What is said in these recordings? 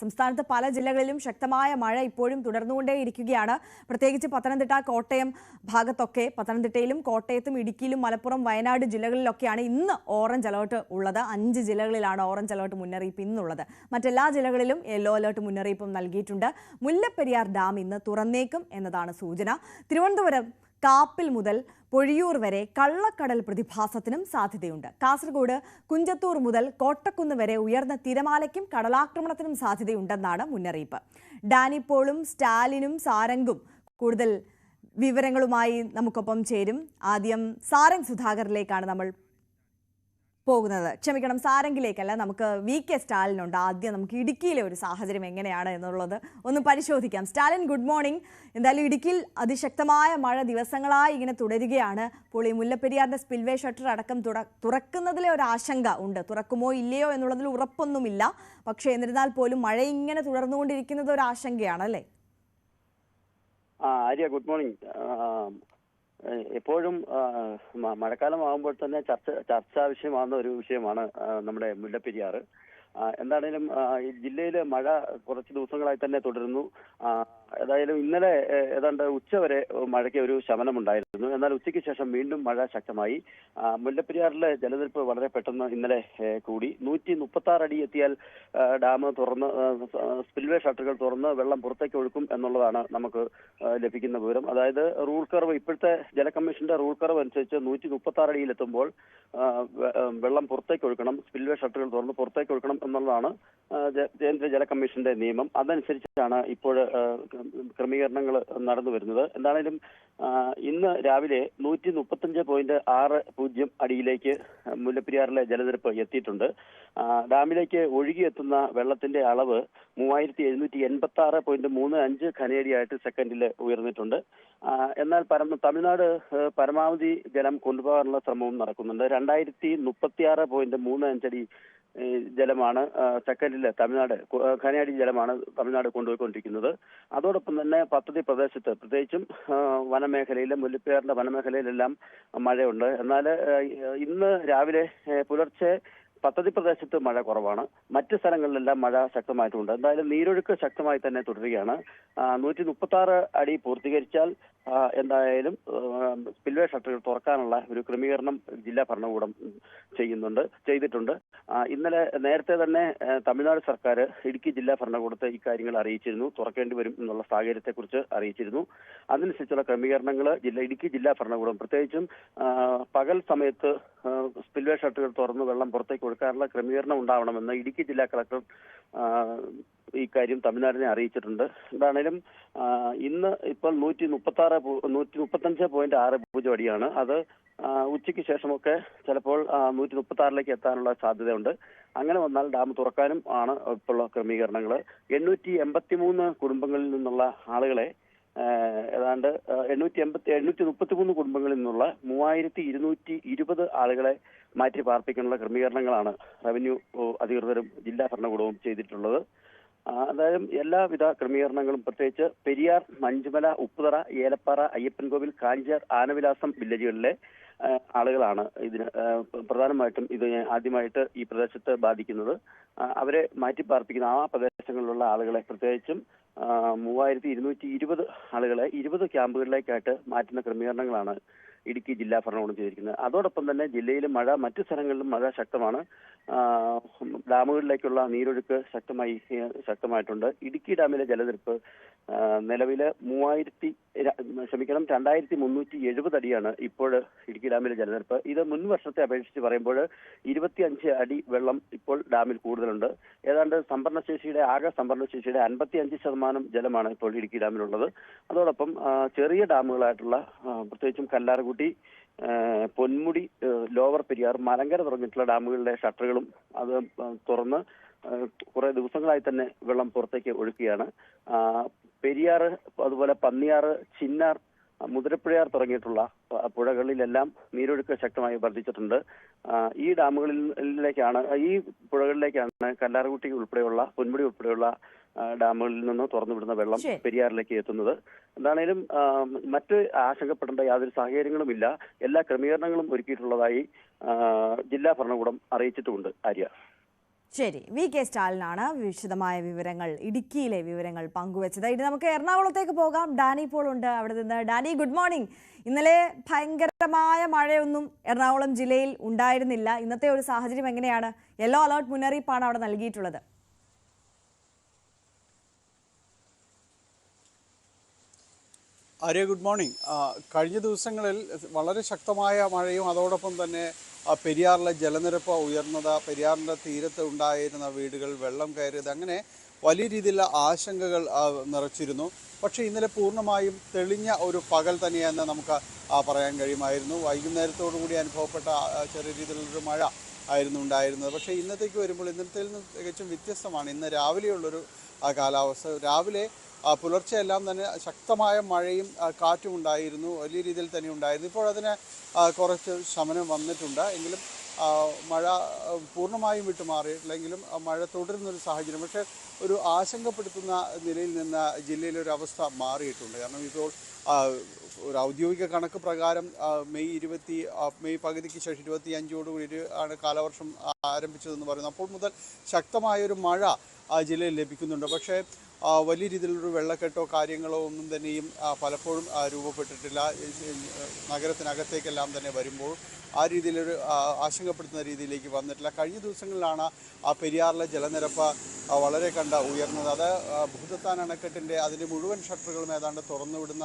സംസ്ഥാനത്ത് പല ജില്ലകളിലും ശക്തമായ മഴ ഇപ്പോഴും തുടർന്നുകൊണ്ടേയിരിക്കുകയാണ്. പ്രത്യേകിച്ച് പത്തനംതിട്ട കോട്ടയം ഭാഗത്തൊക്കെ പത്തനംതിട്ടയിലും കോട്ടയത്തും ഇടുക്കിയിലും മലപ്പുറം വയനാട് ജില്ലകളിലൊക്കെയാണ് ഇന്ന് ഓറഞ്ച് അലേർട്ട് ഉള്ളത്. അഞ്ച് ജില്ലകളിലാണ് ഓറഞ്ച് അലേർട്ട് മുന്നറിയിപ്പ് ഇന്നുള്ളത്. മറ്റെല്ലാ ജില്ലകളിലും യെല്ലോ അലേർട്ട് മുന്നറിയിപ്പും നൽകിയിട്ടുണ്ട്. മുല്ലപ്പെരിയാർ ഡാം ഇന്ന് തുറന്നേക്കും എന്നതാണ് സൂചന. തിരുവനന്തപുരം കാപ്പിൽ മുതൽ പൊഴിയൂർ വരെ കള്ളക്കടൽ പ്രതിഭാസത്തിനും സാധ്യതയുണ്ട്. കാസർഗോഡ് കുഞ്ചത്തൂർ മുതൽ കോട്ടക്കുന്ന് വരെ ഉയർന്ന തിരമാലയ്ക്കും കടലാക്രമണത്തിനും സാധ്യതയുണ്ടെന്നാണ് മുന്നറിയിപ്പ്. ഡാനിപ്പോളും സ്റ്റാലിനും സാരംഗും കൂടുതൽ വിവരങ്ങളുമായി നമുക്കൊപ്പം ചേരും. ആദ്യം സാരംഗ് സുധാകറിലേക്കാണ് നമ്മൾ പോകുന്നത്. ക്ഷമിക്കണം സാരംഗിലേക്കല്ല. നമുക്ക് വി. കെ. സ്റ്റാലിനുണ്ട്. ആദ്യം നമുക്ക് ഇടുക്കിയിലെ ഒരു സാഹചര്യം എങ്ങനെയാണ് എന്നുള്ളത് ഒന്ന് പരിശോധിക്കാം. Stalin good morning. എന്തായാലും ഇടുക്കിയിൽ അതിശക്തമായ മഴ ദിവസങ്ങളായി ഇങ്ങനെ തുടരുകയാണ്. അപ്പോൾ ഈ മുല്ലപ്പെരിയാറിന്റെ സ്പിൽവേ ഷട്ടർ അടക്കം തുറ- തുറക്കുന്നതിലെ ഒരു ആശങ്ക ഉണ്ട്. തുറക്കുമോ ഇല്ലയോ എന്നുള്ളതിൽ ഉറപ്പൊന്നുമില്ല. പക്ഷേ എന്നിരുന്നാൽ പോലും മഴ ഇങ്ങനെ തുടർന്നുകൊണ്ടിരിക്കുന്നത് ഒരു ആശങ്കയാണ് അല്ലേ? Arya good morning. എപ്പോഴും മഴക്കാലം ആകുമ്പോൾ തന്നെ ചർച്ച ചർച്ചാ വിഷയമാകുന്ന ഒരു വിഷയമാണ് നമ്മുടെ മുല്ലപ്പെരിയാർ ആ, എന്താണേലും ജില്ലയിൽ മഴ കുറച്ച് ദിവസങ്ങളായി തന്നെ തുടരുന്നു. ഏതായാലും ഇന്നലെ ഏതാണ്ട് ഉച്ചവരെ മഴയ്ക്ക് ഒരു ശമനമുണ്ടായിരുന്നു. എന്നാൽ ഉച്ചയ്ക്ക് ശേഷം വീണ്ടും മഴ ശക്തമായി. മുല്ലപ്പെരിയാറിലെ ജലനിരപ്പ് വളരെ പെട്ടെന്ന് ഇന്നലെ കൂടി. നൂറ്റി മുപ്പത്തി അടി എത്തിയാൽ ഡാം തുറന്ന് സ്പിൽവേ ഷട്ടറുകൾ തുറന്ന് വെള്ളം പുറത്തേക്ക് ഒഴുക്കും എന്നുള്ളതാണ് നമുക്ക് ലഭിക്കുന്ന വിവരം. അതായത് റൂൾ കർവ് ഇപ്പോഴത്തെ ജല കമ്മീഷന്റെ റൂൾ കർവ് അനുസരിച്ച് നൂറ്റി മുപ്പത്തി ആ, വെള്ളം പുറത്തേക്ക് ഒഴുക്കണം സ്പിൽവേ ഷട്ടറുകൾ തുറന്ന് പുറത്തേക്ക് ഒഴുക്കണം എന്നുള്ളതാണ് കേന്ദ്ര ജല കമ്മീഷന്റെ നിയമം. അതനുസരിച്ചാണ് ഇപ്പോൾ ക്രമീകരണങ്ങൾ നടന്നു വരുന്നത്. എന്താണേലും ഇന്ന് രാവിലെ നൂറ്റി മുപ്പത്തഞ്ച് പോയിന്റ് ആറ് പൂജ്യം അടിയിലേക്ക് മുല്ലപ്പെരിയാറിലെ ജലനിരപ്പ് എത്തിയിട്ടുണ്ട്. ഡാമിലേക്ക് ഒഴുകിയെത്തുന്ന വെള്ളത്തിന്റെ അളവ് മൂവായിരത്തി എഴുന്നൂറ്റി എൺപത്തി ആറ് പോയിന്റ് മൂന്ന് അഞ്ച് ഖനേടിയായിട്ട് സെക്കൻഡിൽ ഉയർന്നിട്ടുണ്ട്. എന്നാൽ പരമ തമിഴ്നാട് പരമാവധി ജലം കൊണ്ടുപോകാനുള്ള ശ്രമവും നടക്കുന്നുണ്ട്. രണ്ടായിരത്തി മുപ്പത്തി ആറ് പോയിന്റ് മൂന്ന് അഞ്ചടി ജലമാണ് സെക്കൻഡിൽ തമിഴ്നാട് ഖനയടി ജലമാണ് തമിഴ്നാട് കൊണ്ടുപോയിക്കൊണ്ടിരിക്കുന്നത്. അതോടൊപ്പം തന്നെ പദ്ധതി പ്രദേശത്ത് പ്രത്യേകിച്ചും ആ, വനമേഖലയിലും മുല്ലപ്പെരിയാറിന്റെ വനമേഖലയിലെല്ലാം മഴയുണ്ട്. എന്നാൽ ഇന്ന് രാവിലെ പുലർച്ചെ പദ്ധതി പ്രദേശത്ത് മഴ കുറവാണ്. മറ്റ് സ്ഥലങ്ങളിലെല്ലാം മഴ ശക്തമായിട്ടുണ്ട്. എന്തായാലും നീരൊഴുക്ക് ശക്തമായി തന്നെ തുടരുകയാണ്. നൂറ്റി മുപ്പത്തി ആറ് അടി പൂർത്തീകരിച്ചാൽ എന്തായാലും സ്പിൽവേ ഷട്ടറുകൾ തുറക്കാനുള്ള ഒരു ക്രമീകരണം ജില്ലാ ഭരണകൂടം ചെയ്യുന്നുണ്ട് ചെയ്തിട്ടുണ്ട്. ഇന്നലെ നേരത്തെ തന്നെ തമിഴ്നാട് സർക്കാർ ഇടുക്കി ജില്ലാ ഭരണകൂടത്തെ ഇക്കാര്യങ്ങൾ അറിയിച്ചിരുന്നു. തുറക്കേണ്ടി വരും എന്നുള്ള സാഹചര്യത്തെക്കുറിച്ച് അറിയിച്ചിരുന്നു. അതിനനുസരിച്ചുള്ള ക്രമീകരണങ്ങൾ ജില്ല ഇടുക്കി ജില്ലാ ഭരണകൂടം പ്രത്യേകിച്ചും പകൽ സമയത്ത് സ്പിൽവേ ഷട്ടറുകൾ തുറന്ന് വെള്ളം പുറത്തേക്ക് ഒഴുക്കാനുള്ള ക്രമീകരണം ഉണ്ടാവണമെന്ന് ഇടുക്കി ജില്ലാ കളക്ടർ ഈ കാര്യം തമിഴ്നാടിനെ അറിയിച്ചിട്ടുണ്ട്. എന്താണേലും ഇന്ന് ഇപ്പോൾ നൂറ്റി മുപ്പത്തി ആറ് നൂറ്റി മുപ്പത്തഞ്ച് പോയിന്റ് ആറ് പൂജ്യം അടിയാണ്. അത് ഉച്ചയ്ക്ക് ശേഷമൊക്കെ ചിലപ്പോൾ നൂറ്റി മുപ്പത്തി ആറിലേക്ക് എത്താനുള്ള സാധ്യതയുണ്ട്. അങ്ങനെ വന്നാൽ ഡാം തുറക്കാനും ആണ് ഇപ്പോൾ ക്രമീകരണങ്ങൾ. എണ്ണൂറ്റി എൺപത്തി മൂന്ന് കുടുംബങ്ങളിൽ നിന്നുള്ള ആളുകളെ ഏതാണ്ട് എണ്ണൂറ്റി എൺപത്തി എണ്ണൂറ്റി മുപ്പത്തി മൂന്ന് കുടുംബങ്ങളിൽ നിന്നുള്ള മൂവായിരത്തി ഇരുന്നൂറ്റി ഇരുപത് ആളുകളെ മാറ്റി പാർപ്പിക്കാനുള്ള ക്രമീകരണങ്ങളാണ് റവന്യൂ അധികൃതരും ജില്ലാ ഭരണകൂടവും ചെയ്തിട്ടുള്ളത്. അതായത് എല്ലാവിധ ക്രമീകരണങ്ങളും പ്രത്യേകിച്ച് പെരിയാർ മഞ്ചുമല ഉപ്പുതറ ഏലപ്പാറ അയ്യപ്പൻകോവിൽ കാഞ്ചാർ ആനവിലാസം വില്ലേജുകളിലെ ആളുകളാണ് ഇതിന് പ്രധാനമായിട്ടും ഇത് ആദ്യമായിട്ട് ഈ പ്രദേശത്ത് ബാധിക്കുന്നത്. അവരെ മാറ്റി പാർപ്പിക്കുന്ന ആ പ്രദേശങ്ങളിലുള്ള ആളുകളെ പ്രത്യേകിച്ചും മൂവായിരത്തി ഇരുന്നൂറ്റി ഇരുപത് ആളുകളെ ഇരുപത് ക്യാമ്പുകളിലേക്കായിട്ട് മാറ്റുന്ന ക്രമീകരണങ്ങളാണ് ഇടുക്കി ജില്ലാ ഭരണകൂടം ചെയ്തിരിക്കുന്നത്. അതോടൊപ്പം തന്നെ ജില്ലയിൽ മഴ മറ്റു സ്ഥലങ്ങളിലും മഴ ശക്തമാണ്. ഡാമുകളിലേക്കുള്ള നീരൊഴുക്ക് ശക്തമായി ശക്തമായിട്ടുണ്ട്. ഇടുക്കി ഡാമിലെ ജലനിരപ്പ് നിലവിൽ മൂവായിരത്തി ക്ഷമിക്കണം രണ്ടായിരത്തി മുന്നൂറ്റി എഴുപത് അടിയാണ് ഇപ്പോൾ ഇടുക്കി ഡാമിലെ ജലനിരപ്പ്. ഇത് മുൻ വർഷത്തെ അപേക്ഷിച്ച് പറയുമ്പോൾ ഇരുപത്തി അഞ്ച് അടി വെള്ളം ഇപ്പോൾ ഡാമിൽ കൂടുതലുണ്ട്. ഏതാണ്ട് സംഭരണശേഷിയുടെ ആകെ സംഭരണശേഷിയുടെ അൻപത്തി അഞ്ച് ശതമാനം ജലമാണ് ഇപ്പോൾ ഇടുക്കി ഡാമിലുള്ളത്. അതോടൊപ്പം ചെറിയ ഡാമുകളായിട്ടുള്ള പ്രത്യേകിച്ചും കല്ലാർകുട്ടി ആ, പൊന്മുടി ലോവർ പെരിയാർ മലങ്കര തുടങ്ങിയിട്ടുള്ള ഡാമുകളുടെ ഷട്ടറുകളും അത് തുറന്ന് കുറെ ദിവസങ്ങളായി തന്നെ വെള്ളം പുറത്തേക്ക് ഒഴുക്കുകയാണ്. പെരിയാർ അതുപോലെ പന്നിയാർ ചിന്നാർ മുതിരപ്പുഴയാർ തുടങ്ങിയിട്ടുള്ള പുഴകളിലെല്ലാം നീരൊഴുക്ക് ശക്തമായി വർദ്ധിച്ചിട്ടുണ്ട്. ഈ ഡാമുകളിലേക്കാണ് ഈ പുഴകളിലേക്കാണ് കല്ലാർകുട്ടി ഉൾപ്പെടെയുള്ള പൊന്മുടി ഉൾപ്പെടെയുള്ള ഡാമുകളിൽ നിന്ന് തുറന്നുവിടുന്ന വെള്ളം പെരിയാറിലേക്ക് എത്തുന്നത്. എന്താണേലും മറ്റ് ആശങ്കപ്പെടേണ്ട യാതൊരു സാഹചര്യങ്ങളുമില്ല. എല്ലാ ക്രമീകരണങ്ങളും ഒരുക്കിയിട്ടുള്ളതായി ജില്ലാ ഭരണകൂടം അറിയിച്ചിട്ടുമുണ്ട് ആര്യ. ശരി. വി. കെ. സ്റ്റാലിനാണ് വിശദമായ വിവരങ്ങൾ ഇടുക്കിയിലെ വിവരങ്ങൾ പങ്കുവച്ചത്. ഇനി നമുക്ക് എറണാകുളത്തേക്ക് പോകാം. ഡാനി പോൾ ഉണ്ട് അവിടെ നിന്ന്. Danny good morning. ഇന്നലെ ഭയങ്കരമായ മഴയൊന്നും എറണാകുളം ജില്ലയിൽ ഉണ്ടായിരുന്നില്ല. ഇന്നത്തെ ഒരു സാഹചര്യം എങ്ങനെയാണ്? യെല്ലോ അലേർട്ട് മുന്നറിയിപ്പാണ് അവിടെ നൽകിയിട്ടുള്ളത്. Arya good morning. കഴിഞ്ഞ ദിവസങ്ങളിൽ വളരെ ശക്തമായ മഴയും അതോടൊപ്പം തന്നെ പെരിയാറിലെ ജലനിരപ്പ് ഉയർന്നത് പെരിയാറിന്റെ തീരത്ത് ഉണ്ടായിരുന്ന വീടുകൾ വെള്ളം കയറിയത് അങ്ങനെ വലിയ രീതിയിലുള്ള ആശങ്കകൾ നിറച്ചിരുന്നു. പക്ഷേ ഇന്നലെ പൂർണമായും തെളിഞ്ഞ ഒരു പകൽ തന്നെയെന്ന് നമുക്ക് പറയാൻ കഴിയുമായിരുന്നു. വൈകുന്നേരത്തോടു കൂടി അനുഭവപ്പെട്ട ചെറിയ രീതിയിലുള്ളൊരു മഴ ആയിരുന്നു ഉണ്ടായിരുന്നത്. പക്ഷേ ഇന്നത്തേക്ക് വരുമ്പോൾ ഇന്നത്തെ നിന്ന് തികച്ചും വ്യത്യസ്തമാണ്. ഇന്ന് രാവിലെയുള്ളൊരു കാലാവസ്ഥ. രാവിലെ പുലർച്ചെ എല്ലാം തന്നെ ശക്തമായ മഴയും കാറ്റും ഉണ്ടായിരുന്നു. വലിയ രീതിയിൽ തന്നെ ഉണ്ടായിരുന്നു. ഇപ്പോൾ അതിന് കുറച്ച് ശമനം വന്നിട്ടുണ്ട്. എങ്കിലും മഴ പൂർണമായും വിട്ടുമാറിയിട്ടില്ലെങ്കിലും മഴ തുടരുന്നൊരു സാഹചര്യം. പക്ഷേ ഒരു ആശങ്കപ്പെടുത്തുന്ന നിലയിൽ നിന്ന് ജില്ലയിലെ ഒരു അവസ്ഥ മാറിയിട്ടുണ്ട്. കാരണം ഇപ്പോൾ ഒരു ഔദ്യോഗിക കണക്ക് പ്രകാരം മെയ് ഇരുപത്തി മെയ് പകുതിക്ക് ശേഷം ഇരുപത്തി അഞ്ചോടുകൂടി ആണ് കാലവർഷം ആരംഭിച്ചതെന്ന് പറയുന്നത് അപ്പോൾ മുതൽ ശക്തമായൊരു മഴ ആ ജില്ലയിൽ ലഭിക്കുന്നുണ്ട്. പക്ഷേ വലിയ രീതിയിലൊരു വെള്ളക്കെട്ടോ കാര്യങ്ങളോ ഒന്നും തന്നെയും പലപ്പോഴും രൂപപ്പെട്ടിട്ടില്ല. നഗരത്തിനകത്തേക്കെല്ലാം തന്നെ വരുമ്പോൾ ആ രീതിയിലൊരു ആശങ്കപ്പെടുത്തുന്ന രീതിയിലേക്ക് വന്നിട്ടില്ല. കഴിഞ്ഞ ദിവസങ്ങളിലാണ് ആ പെരിയാറിലെ ജലനിരപ്പ് വളരെ കണ്ട ഉയർന്നത്. അത് ഭൂതത്താൻ അണക്കെട്ടിന്റെ അതിന്റെ മുഴുവൻ ഷട്ടറുകളും ഏതാണ്ട് തുറന്നുവിടുന്ന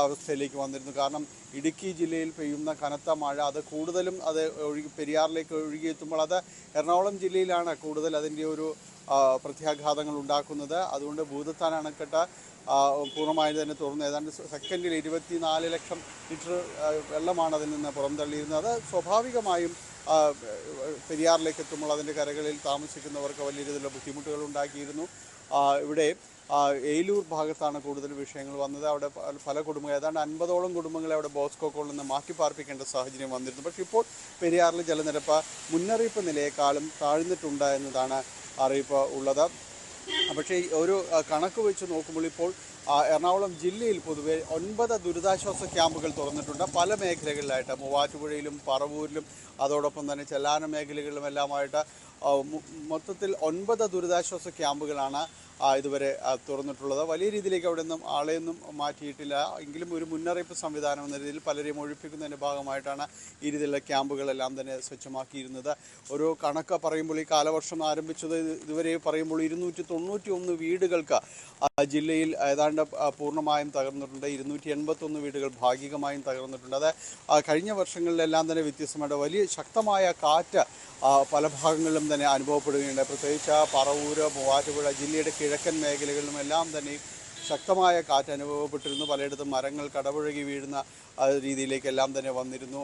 അവസ്ഥയിലേക്ക് വന്നിരുന്നു. കാരണം ഇടുക്കി ജില്ലയിൽ പെയ്യുന്ന കനത്ത മഴ അത് കൂടുതലും അത് ഒഴുകി പെരിയാറിലേക്ക് ഒഴുകിയെത്തുമ്പോൾ അത് എറണാകുളം ജില്ലയിലാണ് കൂടുതൽ അതിന്റെ ഒരു പ്രത്യാഘാതങ്ങൾ ഉണ്ടാക്കുന്നത്. അതുകൊണ്ട് ഭൂതത്താൻ അണക്കെട്ട് പൂർണമായി തന്നെ തുറന്നു. ഏതാണ്ട് സെക്കൻഡിൽ ഇരുപത്തിനാല് ലക്ഷം ലിറ്റർ വെള്ളമാണ് അതിൽ നിന്ന് പുറന്തള്ളിയിരുന്നത്. സ്വാഭാവികമായും പെരിയാറിലേക്ക് എത്തുമ്പോൾ അതിന്റെ കരകളിൽ താമസിക്കുന്നവർക്ക് വലിയ രീതിയിലുള്ള ബുദ്ധിമുട്ടുകൾ ഉണ്ടാക്കിയിരുന്നു. ഇവിടെ ഏലൂർ ഭാഗത്താണ് കൂടുതൽ വിഷയങ്ങൾ വന്നത്. അവിടെ പല- കുടുംബങ്ങൾ ഏതാണ്ട് അൻപതോളം കുടുംബങ്ങളെ അവിടെ ബോസ്കോ കോളിൽ നിന്ന് മാറ്റി പാർപ്പിക്കേണ്ട സാഹചര്യം വന്നിരുന്നു. പക്ഷേ ഇപ്പോൾ പെരിയാറിലെ ജലനിരപ്പ് മുന്നറിയിപ്പ് നിലയേക്കാളും താഴ്ന്നിട്ടുണ്ട് എന്നതാണ് അറിയിപ്പ് ഉള്ളത്. പക്ഷേ ഒരു കണക്ക് വെച്ച് നോക്കുമ്പോൾ ഇപ്പോൾ എറണാകുളം ജില്ലയിൽ പൊതുവെ ഒൻപത് ദുരിതാശ്വാസ ക്യാമ്പുകൾ തുറന്നിട്ടുണ്ട്. പല മേഖലകളിലായിട്ട് മൂവാറ്റുപുഴയിലും പറവൂരിലും അതോടൊപ്പം തന്നെ ചെല്ലാന മേഖലകളിലും എല്ലാമായിട്ട് ആ, മു- മൊത്തത്തിൽ ഒൻപത് ദുരിതാശ്വാസ ക്യാമ്പുകളാണ് ഇതുവരെ തുറന്നിട്ടുള്ളത്. വലിയ രീതിയിലേക്ക് അവിടെ നിന്നും ആളെയൊന്നും മാറ്റിയിട്ടില്ല. എങ്കിലും ഒരു മുന്നറിയിപ്പ് സംവിധാനം എന്ന രീതിയിൽ പലരെയും ഒഴിപ്പിക്കുന്നതിന്റെ ഭാഗമായിട്ടാണ് ഈ രീതിയിലുള്ള ക്യാമ്പുകളെല്ലാം തന്നെ സ്വച്ഛമാക്കിയിരുന്നത്. ഒരു കണക്ക് പറയുമ്പോൾ ഈ കാലവർഷം ആരംഭിച്ചത് ഇത് ഇതുവരെ പറയുമ്പോൾ ഇരുന്നൂറ്റി തൊണ്ണൂറ്റി ഒന്ന് വീടുകൾക്ക് ജില്ലയിൽ ഏതാണ്ട് പൂർണമായും തകർന്നിട്ടുണ്ട്. ഇരുന്നൂറ്റി എൺപത്തൊന്ന് വീടുകൾ ഭാഗികമായും തകർന്നിട്ടുണ്ട്. അത് കഴിഞ്ഞ വർഷങ്ങളിലെല്ലാം തന്നെ വ്യത്യസ്തമായിട്ട് വലിയ ശക്തമായ കാറ്റ് പല ഭാഗങ്ങളിലും തന്നെ അനുഭവപ്പെടുകയുണ്ട് പ്രത്യേകിച്ച് പറവൂര് മൂവാറ്റുപുഴ ജില്ലയുടെ കിഴക്കൻ മേഖലകളിലുമെല്ലാം തന്നെ ശക്തമായ കാറ്റ് അനുഭവപ്പെട്ടിരുന്നു. പലയിടത്തും മരങ്ങൾ കടപുഴകി വീഴുന്ന രീതിയിലേക്കെല്ലാം തന്നെ വന്നിരുന്നു.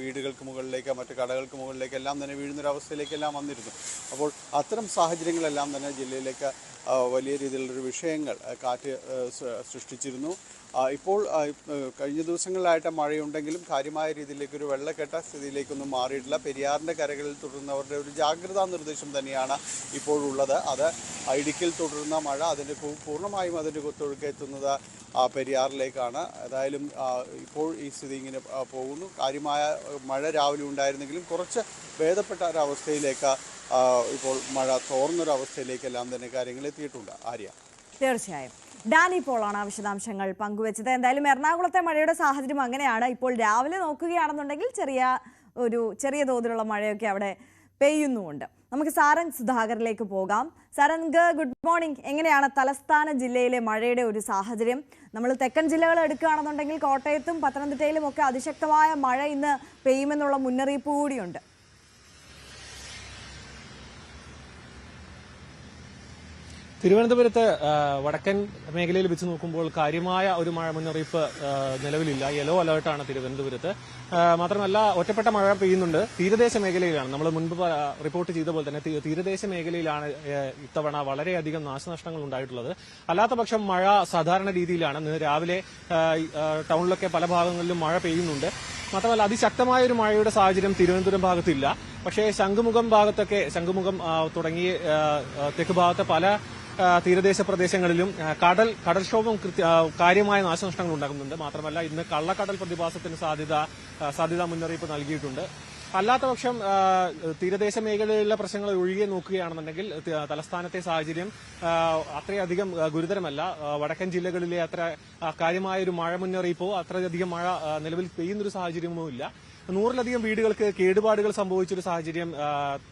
വീടുകൾക്ക് മുകളിലേക്ക് മറ്റ് കടകൾക്ക് മുകളിലേക്ക് എല്ലാം തന്നെ വീഴുന്നൊരവസ്ഥയിലേക്കെല്ലാം വന്നിരുന്നു. അപ്പോൾ അത്തരം സാഹചര്യങ്ങളെല്ലാം തന്നെ ജില്ലയിലേക്ക് വലിയ രീതിയിലുള്ളൊരു വിഷയങ്ങൾ കാറ്റ് സൃഷ്ടിച്ചിരുന്നു. ഇപ്പോൾ കഴിഞ്ഞ ദിവസങ്ങളിലായിട്ട് മഴയുണ്ടെങ്കിലും കാര്യമായ രീതിയിലേക്ക് ഒരു വെള്ളക്കെട്ട സ്ഥിതിയിലേക്കൊന്നും മാറിയിട്ടില്ല. പെരിയാറിന്റെ കരകളിൽ തുടരുന്നവരുടെ ഒരു ജാഗ്രതാ നിർദ്ദേശം തന്നെയാണ് ഇപ്പോഴുള്ളത് അത് ഇടുക്കിയിൽ തുടരുന്ന മഴ അതിന്റെ പൂർണമായും അതിന്റെ കുത്തൊഴുക്ക് എത്തുന്നത് പെരിയാറിലേക്കാണ്. ഏതായാലും ഇപ്പോൾ ഈ സ്ഥിതി ഇങ്ങനെ പോകുന്നു. കാര്യമായ മഴ രാവിലെ ഉണ്ടായിരുന്നെങ്കിലും കുറച്ച് ഭേദപ്പെട്ട ഒരവസ്ഥയിലേക്ക് ഇപ്പോൾ മഴ തോർന്നൊരവസ്ഥയിലേക്കെല്ലാം തന്നെ കാര്യങ്ങൾ എത്തിയിട്ടുണ്ട്. ആര്യ. തീർച്ചയായും. ഡാനി പോളാണ് വിശദാംശങ്ങൾ പങ്കുവച്ചത്. എന്തായാലും എറണാകുളത്തെ മഴയുടെ സാഹചര്യം അങ്ങനെയാണ്. ഇപ്പോൾ രാവിലെ നോക്കുകയാണെന്നുണ്ടെങ്കിൽ ചെറിയ ഒരു ചെറിയ തോതിലുള്ള മഴയൊക്കെ അവിടെ പെയ്യുന്നുമുണ്ട്. നമുക്ക് സാരംഗ് സുധാകറിലേക്ക് പോകാം. Sarang good morning. എങ്ങനെയാണ് തലസ്ഥാന ജില്ലയിലെ മഴയുടെ ഒരു സാഹചര്യം? നമ്മൾ തെക്കൻ ജില്ലകൾ എടുക്കുകയാണെന്നുണ്ടെങ്കിൽ കോട്ടയത്തും പത്തനംതിട്ടയിലും ഒക്കെ അതിശക്തമായ മഴ ഇന്ന് പെയ്യുമെന്നുള്ള മുന്നറിയിപ്പ് കൂടിയുണ്ട്. തിരുവനന്തപുരത്ത് വടക്കൻ മേഖലയിൽ വെച്ച് നോക്കുമ്പോൾ കാര്യമായ ഒരു മഴ മുന്നറിയിപ്പ് നിലവിലില്ല. യെല്ലോ അലേർട്ടാണ് തിരുവനന്തപുരത്ത്. മാത്രമല്ല ഒറ്റപ്പെട്ട മഴ പെയ്യുന്നുണ്ട്. തീരദേശ മേഖലയിലാണ്. നമ്മൾ മുൻപ് റിപ്പോർട്ട് ചെയ്ത പോലെ തന്നെ തീരദേശ മേഖലയിലാണ് ഇത്തവണ വളരെയധികം നാശനഷ്ടങ്ങൾ ഉണ്ടായിട്ടുള്ളത്. അല്ലാത്തപക്ഷം മഴ സാധാരണ രീതിയിലാണ്. രാവിലെ ടൗണിലൊക്കെ പല ഭാഗങ്ങളിലും മഴ പെയ്യുന്നുണ്ട്. മാത്രമല്ല അതിശക്തമായ ഒരു മഴയുടെ സാഹചര്യം തിരുവനന്തപുരം ഭാഗത്തില്ല. പക്ഷേ ശംഖുമുഖം ഭാഗത്തൊക്കെ ശംഖുമുഖം തുടങ്ങി തെക്ക് ഭാഗത്തെ പല തീരദേശ പ്രദേശങ്ങളിലും കടൽ കടൽക്ഷോഭം കാര്യമായ നാശനഷ്ടങ്ങൾ ഉണ്ടാകുന്നുണ്ട് മാത്രമല്ല ഇന്ന് കള്ളക്കടൽ പ്രതിഭാസത്തിന് സാധ്യത സാധ്യതാ മുന്നറിയിപ്പ് നൽകിയിട്ടുണ്ട്. അല്ലാത്തപക്ഷം തീരദേശ മേഖലയിലെ പ്രശ്നങ്ങൾ ഒഴികെ നോക്കുകയാണെന്നുണ്ടെങ്കിൽ തലസ്ഥാനത്തെ സാഹചര്യം അത്രയധികം ഗുരുതരമല്ല. വടക്കൻ ജില്ലകളിലെ അത്ര കാര്യമായ ഒരു മഴ മുന്നറിയിപ്പോ അത്രയധികം മഴ നിലവിൽ പെയ്യുന്നൊരു സാഹചര്യമോ ഇല്ല. നൂറിലധികം വീടുകൾക്ക് കേടുപാടുകൾ സംഭവിച്ചൊരു സാഹചര്യം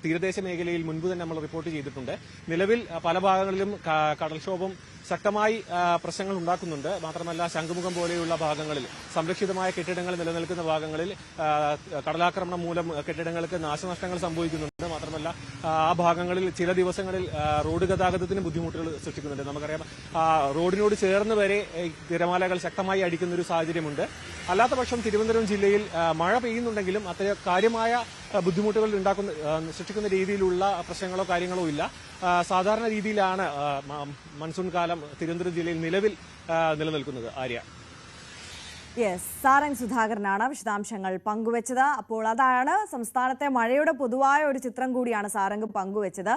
തീരദേശ മേഖലയിൽ മുൻപ് തന്നെ നമ്മൾ റിപ്പോർട്ട് ചെയ്തിട്ടുണ്ട്. നിലവിൽ പല ഭാഗങ്ങളിലും കടൽക്ഷോഭം ശക്തമായി പ്രശ്നങ്ങൾ ഉണ്ടാക്കുന്നുണ്ട്. മാത്രമല്ല ശംഖുമുഖം പോലെയുള്ള ഭാഗങ്ങളിൽ സംരക്ഷിതമായ കെട്ടിടങ്ങൾ നിലനിൽക്കുന്ന ഭാഗങ്ങളിൽ കടലാക്രമണം മൂലം കെട്ടിടങ്ങൾക്ക് നാശനഷ്ടങ്ങൾ സംഭവിക്കുന്നുണ്ട്. മാത്രമല്ല ആ ഭാഗങ്ങളിൽ ചില ദിവസങ്ങളിൽ റോഡ് ഗതാഗതത്തിന് ബുദ്ധിമുട്ടുകൾ സൃഷ്ടിക്കുന്നുണ്ട്. നമുക്കറിയാം റോഡിനോട് ചേർന്ന് വരെ തിരമാലകൾ ശക്തമായി അടിക്കുന്ന ഒരു സാഹചര്യമുണ്ട്. അല്ലാത്ത പക്ഷം തിരുവനന്തപുരം ജില്ലയിൽ മഴ മഴ പെയ്യുന്നുണ്ടെങ്കിലും അത്ര കാര്യമായ ബുദ്ധിമുട്ടുകൾ ഉണ്ടാക്കുന്ന സൃഷ്ടിക്കുന്ന രീതിയിലുള്ള പ്രശ്നങ്ങളോ കാര്യങ്ങളോ ഇല്ല. സാധാരണ രീതിയിലാണ് മൺസൂൺ കാലം തിരുവനന്തപുരം ജില്ലയിൽ നിലവിൽ നിലനിൽക്കുന്നത്. ആര്യ. യെസ് സാരംഗ് സുധാകരനാണ് വിശദാംശങ്ങൾ പങ്കുവച്ചത്. അപ്പോൾ അതാണ് സംസ്ഥാനത്തെ മഴയുടെ പൊതുവായ ഒരു ചിത്രം കൂടിയാണ് സാരംഗ് പങ്കുവച്ചത്.